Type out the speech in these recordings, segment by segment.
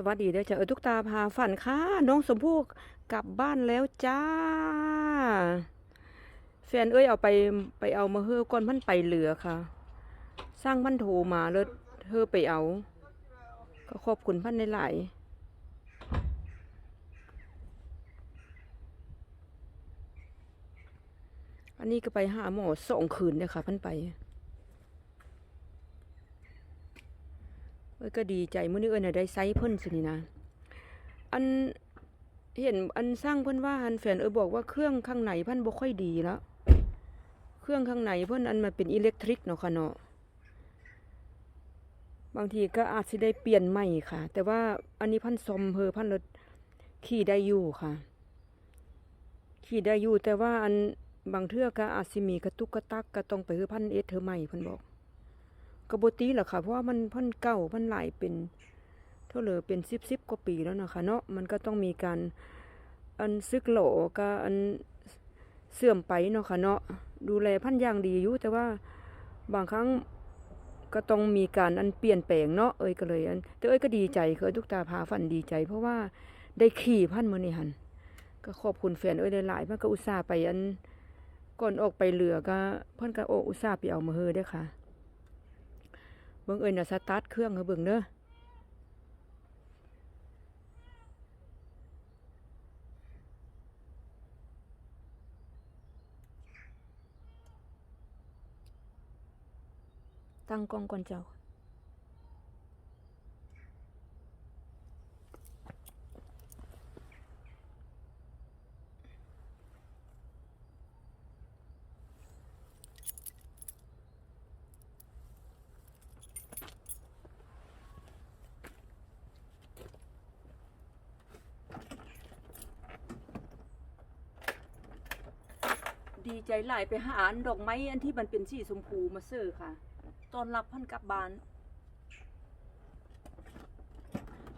สวัสดีเด้อจ้าเออทุกตาพาฝันค่ะน้องสมพู่กลับบ้านแล้วจ้า แฟนเอ้ยเอาไปไปเอามาเฮอก่อนพันไปเหลือค่ะ สร้างพันโทรมาแล้วเฮอไปเอา ก็ขอบคุณพันในหลายอันนี้ก็ไปหาหมอสองคืนเนี่ยค่ะพันไป เอ้ยก็ดีใจมื้อนี้เอ้ยน่ะได้ไซส์เพิ่นสินี่นะ อันเห็นอันสร้างเพิ่นว่าอันแฟนเอ้ยบอกว่าเครื่องข้างในเพิ่นบ่ค่อยดีแล้วเครื่องข้างในเพิ่นอันมันเป็นอิเล็กทริกเนาะค่ะเนาะบางทีก็อาจสิได้เปลี่ยนใหม่ค่ะ แต่ว่าอันนี้พันซอมเพอพันรถขี่ได้อยู่ค่ะ ขี่ได้อยู่แต่ว่าอันบางเทื่อก็อาจสิมีกระตุกกระตักก็ต้องไปเฮือพันเอสเธอใหม่เพิ่นบอก กบตีแหละค่ะ เพราะว่ามันพันเก่าเพันหลายเป็นเท่าเลยเป็นสิบสิบกว่าปีแล้วนะคะเนาะมันก็ต้องมีการอันซึกโหลก็อันเสื่อมไปเนาะค่ะเนาะดูแลพันอย่างดีอยู่แต่ว่าบางครั้งก็ต้องมีการอันเปลี่ยนแปลงเนาะเอ้ยก็เลยอันแต่เอ้ยก็ดีใจเคยทุกตาพาฝันดีใจ เพราะว่าได้ขี่พันมือนี่หันก็ขอบคุณแฟนเอ้ยหลายๆมันก็อุตส่าห์ไปอันก่อนออกไปเรือก็เพิ่นก็โออุตส่าห์ไปเอามาเฮอเด้ค่ะ เบิ่งเอ้ยน่ะสตาร์ทเครื่องให้เบิ่งเด้อตั้งกล้องก่อนเจ้า ดีใจหลายไปหาอันดอกไม้อันที่มันเป็นสีชมพูมาเสิร์ค่ะ ตอนรับพันกลับบ้าน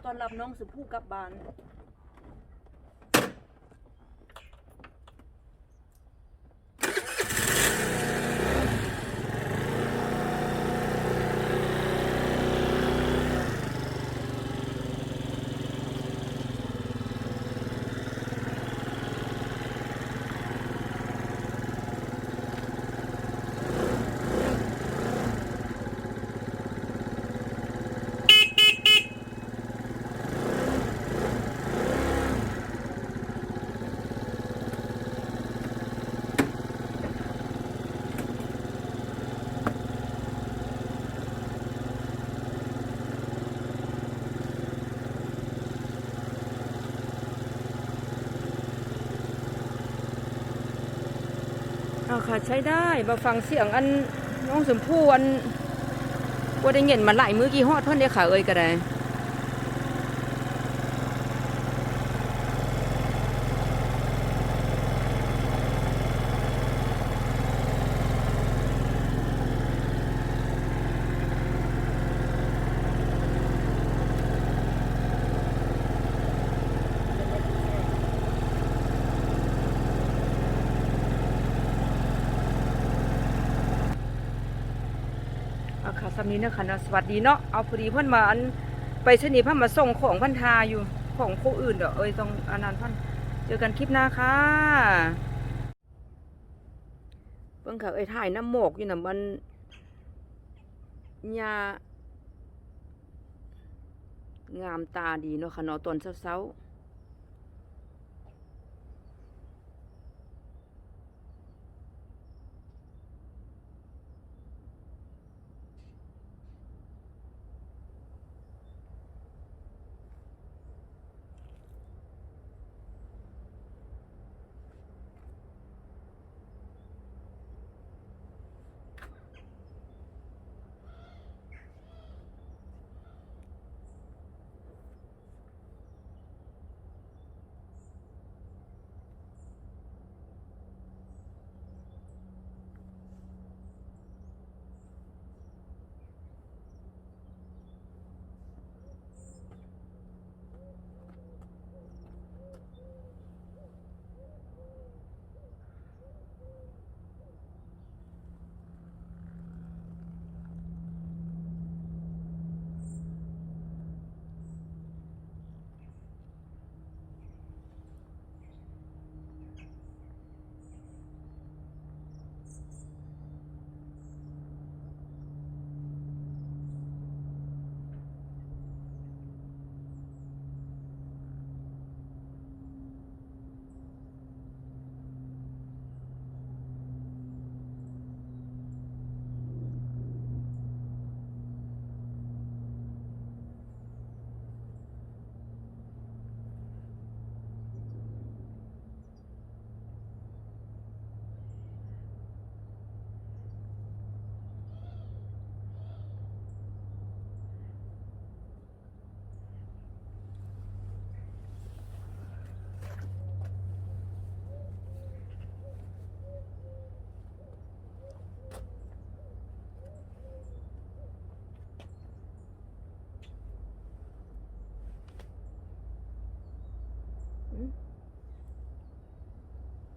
ตอนรับน้องสมพู่กลับบ้าน อาค่ะใช้ได้มาฟังเสียงอันน้องสมพู่อันว่าได้เงินมาหลายมือกี่ฮอดเพิ่นได้ค่ะเอ้ยก็ได้ สำนีเนาะค่ะเนาะสวัสดีเนาะเอาพอดีเพิ่นมาอันไปชนีเพิ่นมาส่งของพันทาอยู่ของผู้อื่นเด้อเอ้ยตรงอันนั้นเพิ่นเจอกันคลิปหน้าค่ะเบิ่งค่ะเอ้ยถ่ายน้ำหมอกอยู่น่ะมันหญ้างามตาดีเนาะค่ะเนาะตอนเช้าๆ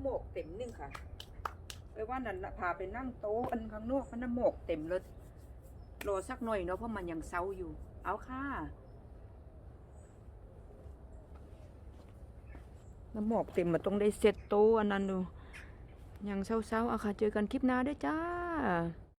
ำหมกเต็มหนึงค่ะไปว่านั่นน่ะพาไปนั่งโต๊ะอันข้างนอกมันน้ำหมกเต็มเลยรอสักหน่อยเนาะเพราะมันยังเซาอยู่ เอาค่ะน้ำหมอกเต็มมาต้องได้เสร็จโต๊ะอันนั้นดูยังเศร้าๆเอาค่ะ เจอกันคลิปหน้าด้วยจ้า